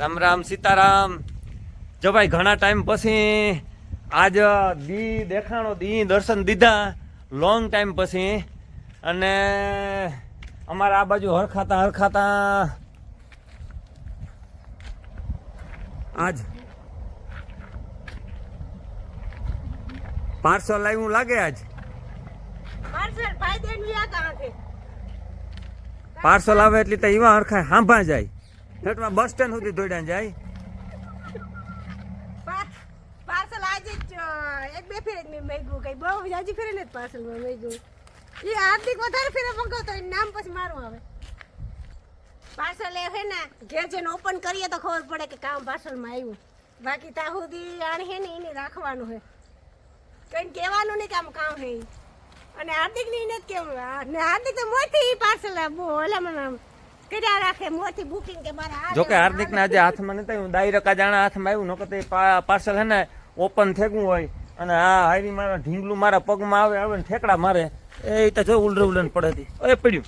રામ રામ સીતારામ. જો ભાઈ ઘણા ટાઈમ પછી આજ દી દેખાણો દી દર્શન દીધા લોંગ ટાઈમ પછી. અને અમારા આ બાજુ હરખાતા હરખાતા આજ પાર્સલ આવ્યું લાગે આજ? પાર્સલ આવે એટલે તો એવા હરખા હાંભા જાય. ઠેઠમાં બસ સ્ટેન્ડ સુધી દોડ્યા જાય. પાર્સલ આજે જ એક બે ફેરે જ મેં મેગ્યું, કઈ બહુ જાજી ફેરે ને પાર્સલમાં મેગ્યું. એ હાર્દિક વધારે ફેરે મંગાવતો નામ પછી મારું આવે. પાર્સલ એ હે ને, ઘેર જઈને ઓપન કરીએ તો ખબર પડે કે કામ પાર્સલમાં આવ્યું. બાકી ત્યાં સુધી આણ હે ને એને રાખવાનું હે. કઈ કહેવાનું નહીં કે આમ કામ હે. અને હાર્દિકની જ કેવું હાર્દિક તો મોટી પાર્સલ ઓલા આમ કર્યા રાખે મોથી બુકિંગ કે મારા જોકે લેવાનું, હાર્દિક ના આજે હાથમાં નથી હું ડાયરેક્ટ જાણા હાથમાં આવ્યું નકર તે પાર્સલ હે ને ઓપન થેકવું હોય. અને આ હારી મારા ઢીંગલું મારા પગમાં આવે આવે ને ઠેકડા મારે. એ તો જો ઉલરે ઉલન પડે હતી. એ પડ્યું.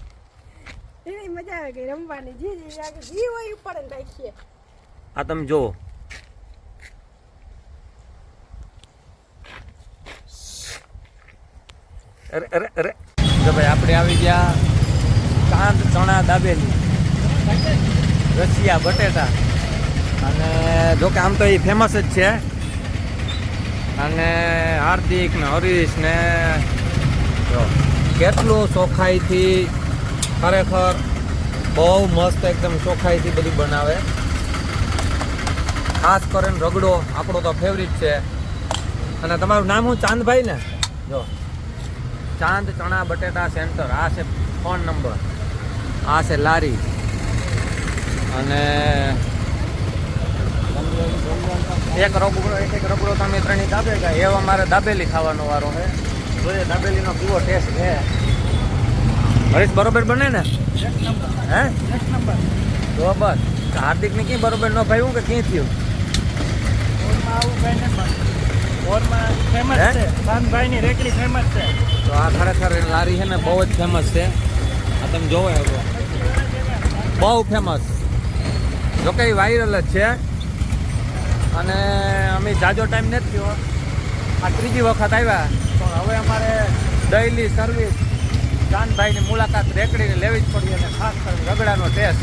એની મજા આવે ગઈ રમવાની. જી જી લાગે જી હોય ઉપર રાખીએ. આ તમે જો અરે અરે અરે. જો ભાઈ આપણે આવી ગયા કાંત ચણા દાબેલી. રસિયા બટેટા. અને જોકે આમ તો એ ફેમસ જ છે. અને હાર્દિક ને હરીશ ને જો, કેટલું ચોખાઈથી ખરેખર બહુ મસ્ત એકદમ ચોખાઈથી બધું બનાવે. ખાસ કરીને રગડો, આપણો તો ફેવરિટ છે. અને તમારું નામ હું ચાંદભાઈ ને? જો, ચાંદ ચણા બટેટા સેન્ટર. આ છે ફોન નંબર આ છે લારી. અને એક રગડો એક એક રગડો તમે ત્રણેય દાબે ગયા એવા મારે દાબેલી ખાવાનો વારો છે જોઈએ દાબેલીનો કેવો ટેસ્ટ છે હરીશ બરોબર બને ને? હે? તો બસ. હાર્દિક ને કઈ બરોબર ન ભાઈ કે કઈ થયું? તો આ ખરેખર લારી છે ને બહુ જ ફેમસ છે. આ તમે જોવો બહુ ફેમસ જોકે એ વાયરલ જ છે. અને અમે જાજો ટાઈમ નથી થયો. આ ત્રીજી વખત આવ્યા. પણ હવે અમારે ડેઈલી સર્વિસ ચાંદભાઈની મુલાકાત રેકડીને લેવી જ પડી અને ખાસ કરીને રગડાનો ટેસ્ટ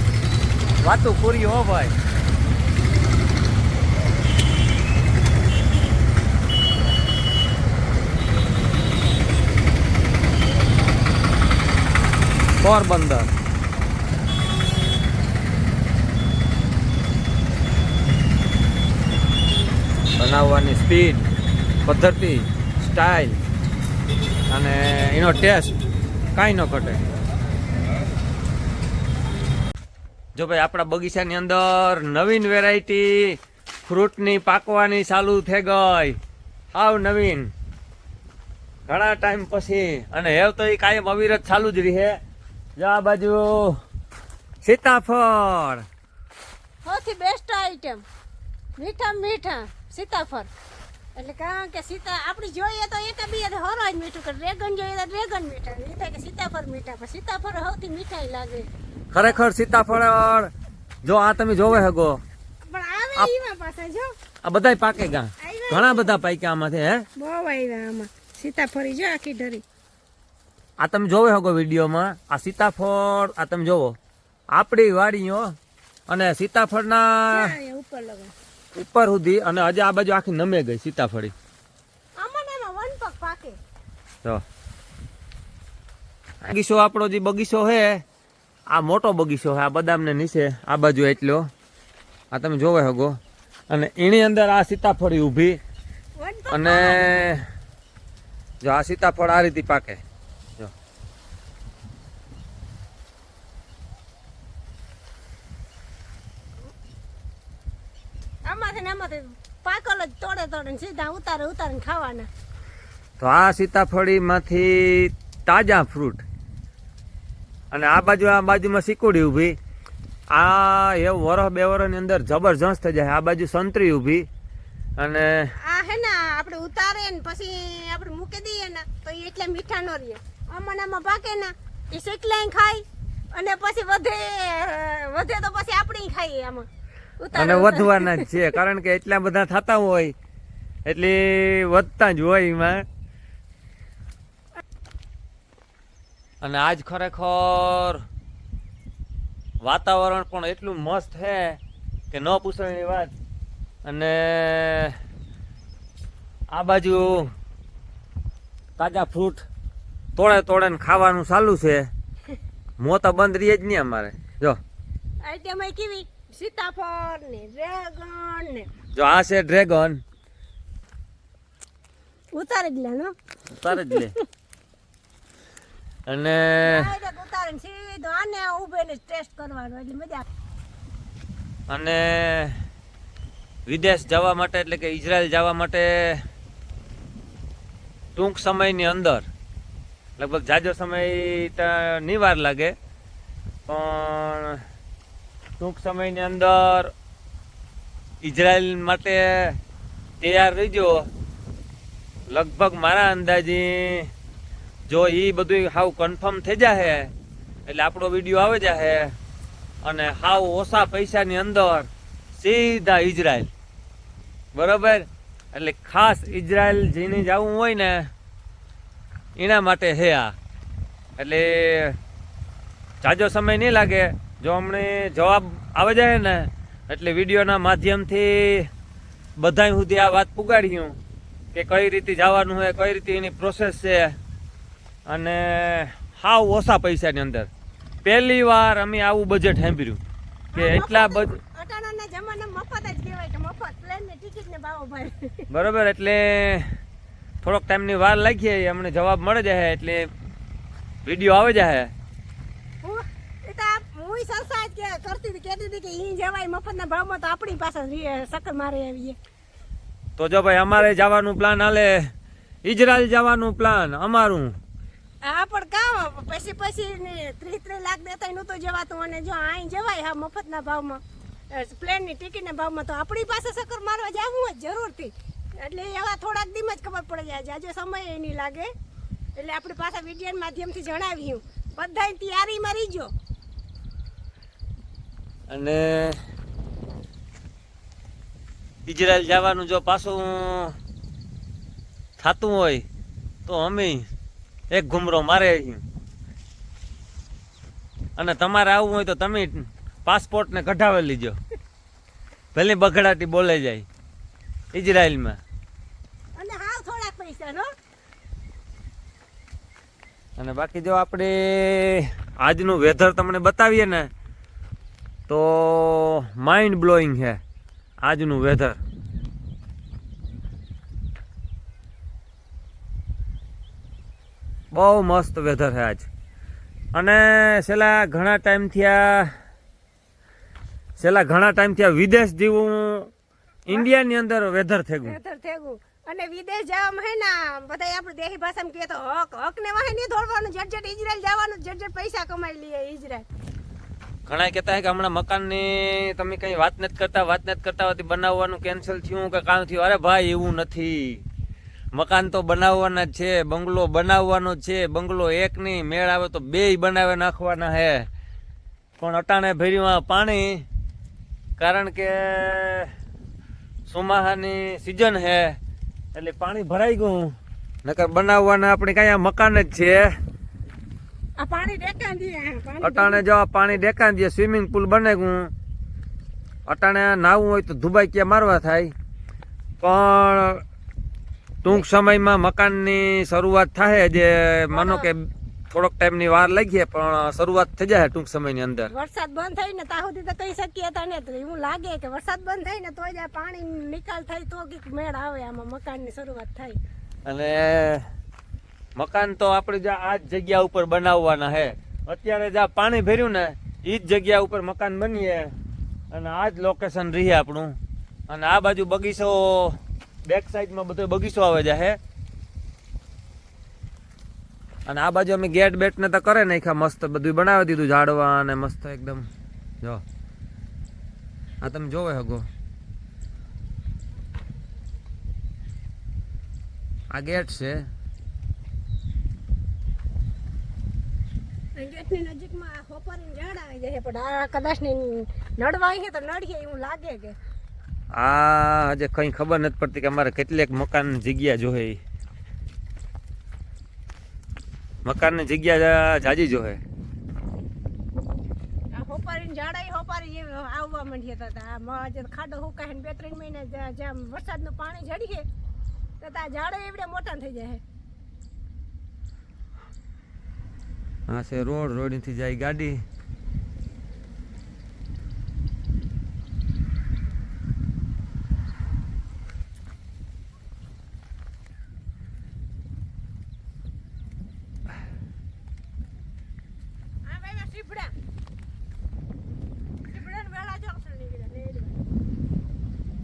વાતું પૂરી હો ભાઈ. પોરબંદર. બનાવવાની સ્પીડ પદ્ધતિ સ્ટાઇલ અને એનો ટેસ્ટ કાંઈ ન ઘટે. જો ભાઈ આપણા બગીચાની અંદર નવીન વેરાયટી ફ્રૂટની પાકવાની ચાલુ થઈ ગઈ. હાવ નવીન. ઘણા ટાઈમ પછી, અને હેવ તો એ કાયમ અવિરત ચાલુ જ રહે. જો આ બાજુ સીતાફળ. સૌથી બેસ્ટ આઈટમ મીઠા મીઠા. સીતાફળ. એટલે કારણ કે સીતા આપણે જોઈએ તો એક બી હરો જ મીઠું કરે. ડ્રેગન જોઈએ તો ડ્રેગન મીઠા. એ થાય કે સીતાફળ મીઠા. પણ સીતાફળ સૌથી મીઠાઈ લાગે. ખરેખર સીતાફળ જો આ તમે જોવે હગો. પણ આવે આપ- પાછા જો. આ બધાય પાકે ગા. ઘણા બધા પાક્યા આમાંથી હે? બહુ આવ્યા આમાં. સીતાફળી જો આખી ઢરી આ તમે જોવે હગો વિડીયોમાં? આ સીતાફળ આ તમે જોવો. આપણી વાડીઓ અને સીતાફળના ઉપર લગાવ? ઉપર સુધી અને આજે આ બાજુ આખી નમે ગઈ સીતાફળી. જો બગીચો આપણો જે બગીચો છે આ મોટો બગીચો છે આ બદામને નીચે આ બાજુ એટલો. આ તમે જોવે હગો. અને એની અંદર આ સીતાફળી ઊભી. અને જો આ સીતાફળ આ રીતે પાકે. આમાંથી ને આમાંથી પાકલ જ તોડે તોડે ને સીધા ઉતારે ઉતારે ખાવાના. તો આ સીતાફળીમાંથી તાજા ફ્રૂટ. અને આ બાજુ આ બાજુમાં સિકુડી ઊભી. આ એવું વરસ બે વરસની અંદર જબરજસ્ત થઈ જાય. આ બાજુ સંતરી ઊભી. અને આ હે ને આપણે ઉતારે ને પછી આપણે મૂકી દઈએ ને તો એ એટલે મીઠા ન રહે. આમાં પાકે ને એ શેકલાય ખાય. અને પછી વધે વધે તો પછી આપણે ખાઈએ આમાં. અને વધવાના જ છે કારણ કે એટલા બધા થતા હોય એટલે વધતા જ હોય એમાં. અને આજ ખરેખર વાતાવરણ પણ એટલું મસ્ત છે કે ન પૂછવાની વાત. અને આ બાજુ તાજા ફ્રૂટ તોડે તોડે ને ખાવાનું ચાલુ છે. મોતા બંધ રહીએ જ નહીં અમારે. જો. કેવી? સીતાફળ ને ડ્રેગન ને જો આ છે ડ્રેગન. ઉતારી જ લે નો ઉતારે જ લે. અને ઉતારીને સીધો આને ઊભે ને ટેસ્ટ કરવાનો એટલે મજા અને વિદેશ જવા માટે એટલે કે ઇઝરાયલ જવા માટે ટૂંક સમયની અંદર લગભગ જાજો સમય તો નહીં વાર લાગે પણ ટૂંક સમયની અંદર ઇઝરાયલ માટે તૈયાર રહીજો લગભગ મારા અંદાજી જો એ બધું હાવ કન્ફર્મ થઈ જાહે, એટલે આપણો વીડિયો આવે જાહે અને હાવ ઓછા પૈસાની અંદર સીધા ઇઝરાયલ. બરોબર? એટલે ખાસ ઇઝરાયલ જઈને જવું હોય ને, એના માટે હે આ. એટલે જાજો સમય નહીં લાગે. જો અમને જવાબ આવે જાય ને એટલે વિડીયોના માધ્યમથી બધા સુધી આ વાત પુગાડ્યું કે કઈ રીતે જવાનું હોય કઈ રીતે એની પ્રોસેસ છે. અને હાવ ઓછા પૈસાની અંદર. પહેલી વાર અમે આવું બજેટ સાંભળ્યું કે એટલા બરોબર એટલે થોડોક ટાઈમની વાર લાગીએ અમને જવાબ મળે જાય એટલે વીડિયો આવે જાય. હું હું સરસાજ કે કરતી હતી કહેતી હતી કે અહીં જવાય મફતના ભાવમાં તો આપણી પાસે સકર મારે આવીએ. તો જો ભાઈ અમારે જવાનું પ્લાન હાલે. ઇઝરાયલ જવાનું પ્લાન અમારું. હા પણ કામ પછી પછી ત્રીસ ત્રીસ લાખ દેતા નું તો જવાતું અને જો અહીં જવાય હા મફતના ભાવમાં. પ્લેનની ટિકિટના ભાવમાં તો આપણી પાસે સકર મારવા જવું જ જરૂરથી એટલે એવા થોડાક દિમ જ ખબર પડી જાય. જાજો સમય એ નહીં લાગે. એટલે આપણી પાસે વીડિયો માધ્યમથી જણાવ્યું. બધા તૈયારીમાં રહીજો. અને ઇઝરાયલ જવાનું જો પાછું થતું હોય તો અમે એક ઘુમરો મારે અને તમારે આવવું હોય તો તમે પાસપોર્ટને કઢાવી લીજો. ભલે બગડાટી બોલે જાય ઇઝરાયલમાં અને બાકી જો આપણે આજનું વેધર તમને બતાવીએ ને તો માઇન્ડ બ્લોઈંગ છે આજનું વેધર બહુ મસ્ત વેધર છે આજ. અને છેલ્લા ઘણા ટાઈમથી આ છેલ્લા ઘણા ટાઈમથી આ વિદેશ જેવું ઇન્ડિયાની અંદર વેધર થઈ ગયું. વેધર થઈ ગયું. અને વિદેશ જવામાં હે બધા આપણે દેહી ભાષામાં કહે તો હક હક ને વાહે નહીં દોડવાનું જટ જટ ઇઝરાયલ જવાનું જટ જટ પૈસા કમાઈ લઈએ ઇઝરાયલ ઘણા કહેતા કે હમણાં મકાનની તમે કઈ વાત નથી કરતા, વાત નથી કરતા હોતી, બનાવવાનું કેન્સલ થયું કે કામ થયું? અરે ભાઈ, એવું નથી. મકાન તો બનાવવાના જ છે, બંગલો બનાવવાનો છે, બંગલો એક નહીં, મેળ આવે તો બેય બનાવી નાખવાના હે. પણ અટાણે ભર્યું પાણી, કારણ કે ચોમાસાની સિઝન હે, એટલે પાણી ભરાઈ ગયું. નકર બનાવવાના આપણે કાંઈ મકાન જ છે આ પાણી ડેકાન દે પાણી અટાણે જો આ પાણી ડેકા દે સ્વિમિંગ પુલ બને ગયું અટાણે નાવું હોય તો દુબઈ ક્યાં મારવા થાય. પણ ટૂંક સમયમાં મકાનની શરૂઆત થાય જે માનો કે થોડોક ટાઈમની વાર લાગીએ પણ શરૂઆત થઈ જાય ટૂંક સમયની અંદર. વરસાદ બંધ થઈ ને ત્યાં સુધી તો કહી શકીએ તા ને એવું લાગે કે વરસાદ બંધ થાય ને તો જ આ પાણી નિકાલ થાય તો કંઈક મેળ આવે આમાં મકાનની શરૂઆત થાય. અને મકાન તો આપણે જે આ જ જગ્યા ઉપર બનાવવાના હે. અત્યારે જ્યાં પાણી ભર્યું ને એ જ જગ્યા ઉપર મકાન બનીએ. અને આ જ લોકેશન રહીએ આપણું. અને આ બાજુ બગીચો બેક સાઈડમાં બધો બગીચો આવે છે અને આ બાજુ અમે ગેટ બેટ ને તો કરે નાખ્યા મસ્ત બધું બનાવી દીધું ઝાડવા અને મસ્ત એકદમ. જો. આ તમે જોવે હગો. આ ગેટ છે. ગેટની નજીકમાં હોપરની ઝાડ આવી જાય પણ આ કદાચની નડવા છે તો નડીએ એવું લાગે કે. આ હજે કંઈ ખબર નથી પડતી કે અમારે કેટલેક મકાન જગ્યા જોહે મકાનની જગ્યા જાજી જોહે. ઝાડ આવી હોપારી આવવા માંડ્યા હતા. ખાડો હુકાય બે ત્રણ મહિના જ્યાં વરસાદનું પાણી જડીએ તો આ ઝાડો એવડે મોટા થઈ જાય હા છે રોડ રોડથી જાય ગાડી આ ભાઈ સીભડા સીભડા વેળા જંકશન નીકળ્યા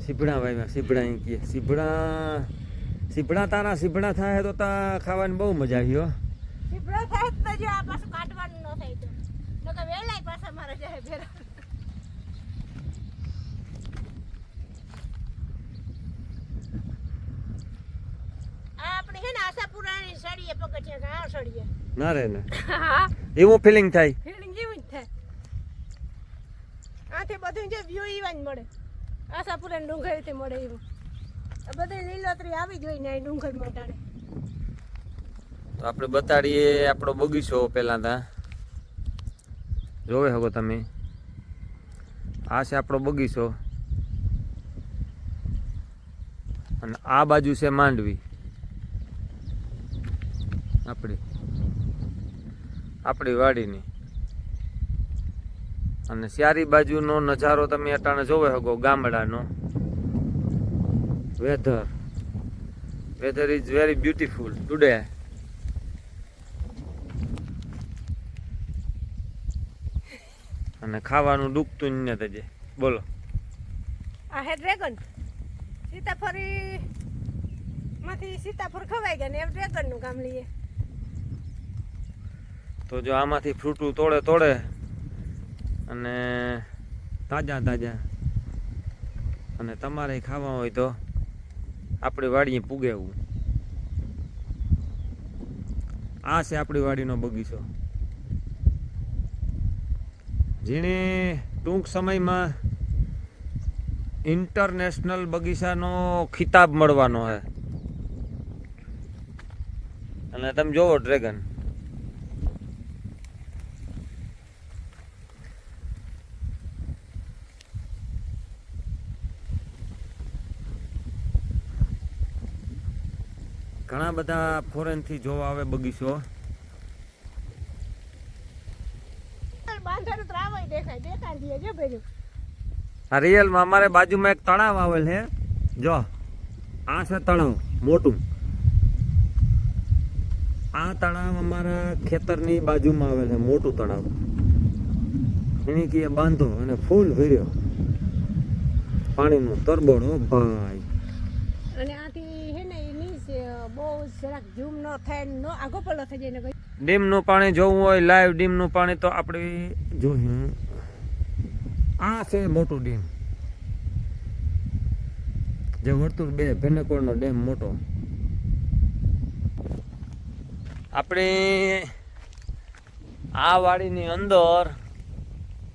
સીભડા ભાઈ સીભડા અહીં કીએ સીભડા સીભડા તારા સીભડા થાય તો તા ખાવાની બહુ મજા આવી હો સીભડા થાય તો જો આ પાછું કાઢવાનું ન થાય તો. કે વેલાય પાછા મારે જાય ભેરા ને રે ને. એવું ફિલિંગ થાય. ફિલિંગ જ થાય. આથી બધું જે વ્યૂ એવા જ મળે. આશાપુરા ડુંગરથી મળે એવું. બધી લીલોતરી આવી જ હોય ને ડુંગર મોટાને તો આપણે બતાડીએ આપણો બગીચો પહેલાં તા જોવે શકો તમે. આ છે આપણો બગીચો. અને આ બાજુ છે માંડવી. આપણી. આપણી વાડીની. અને ચારી બાજુનો નજારો તમે અટાણે જોવે શકો ગામડાનો. Weather weather is very beautiful today અને ખાવાનું ડૂબતું જ નથી જે બોલો. આ હે ડ્રેગન સીતાફળી માંથી સીતાફળ ખવાઈ ગયા ને એમ ડ્રેગનનું કામ લઈએ. તો જો આમાંથી ફ્રૂટું તોડે તોડે અને તાજા તાજા. અને તમારે ખાવા હોય તો આપણી વાડીએ પૂગેવું આ છે આપણી વાડીનો બગીચો. જેણે ટૂંક સમયમાં ઇન્ટરનેશનલ બગીચાનો ખિતાબ મળવાનો છે અને તમે જોવો ડ્રેગન. ઘણા બધા ફોરેનથી જોવા આવે બગીચો. બાંધવાનું ત્રાવાય દેખાય દેખાય દે જો આ રિયલમાં અમારે બાજુમાં એક તળાવ આવેલ છે. જો આ છે તળાવ મોટું. આ તળાવ અમારા ખેતરની બાજુમાં આવેલ છે મોટું તળાવ. એની કે બાંધો અને ફૂલ ભર્યો. પાણીનું તરબોળો હો ભાઈ. અને આથી હે ને નીચે બહુ જરાક ઝૂમ ન થાય ન આગો પલો થઈ જાય ને ડીમનું પાણી જોવું હોય, લાઈવ ડીમનું પાણી તો આપણે જોયું આ છે મોટું ડેમ. જે વર્તુળ બે ભેનકોળનો ડેમ મોટો. આપણે આ વાડીની અંદર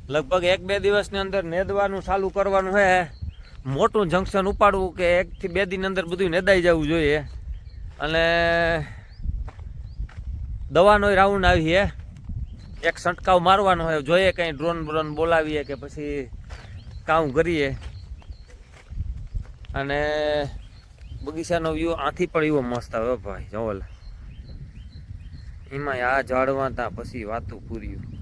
લગભગ એક બે દિવસની અંદર નેદવાનું ચાલુ કરવાનું છે મોટું જંકશન ઉપાડવું કે એકથી બે દિન અંદર બધું નેદાઈ જવું જોઈએ. અને દવાનો રાઉન્ડ આવી છે એક છંટકાવ મારવાનો હોય, જોઈએ કંઈ ડ્રોન બ્રોન બોલાવીએ કે પછી કામ કરીએ. અને બગીચાનો વ્યૂ આથી પણ એવો મસ્ત આવે ભાઈ જવલ. એમાં આ ઝાડવા તા પછી વાતું પૂર્યું.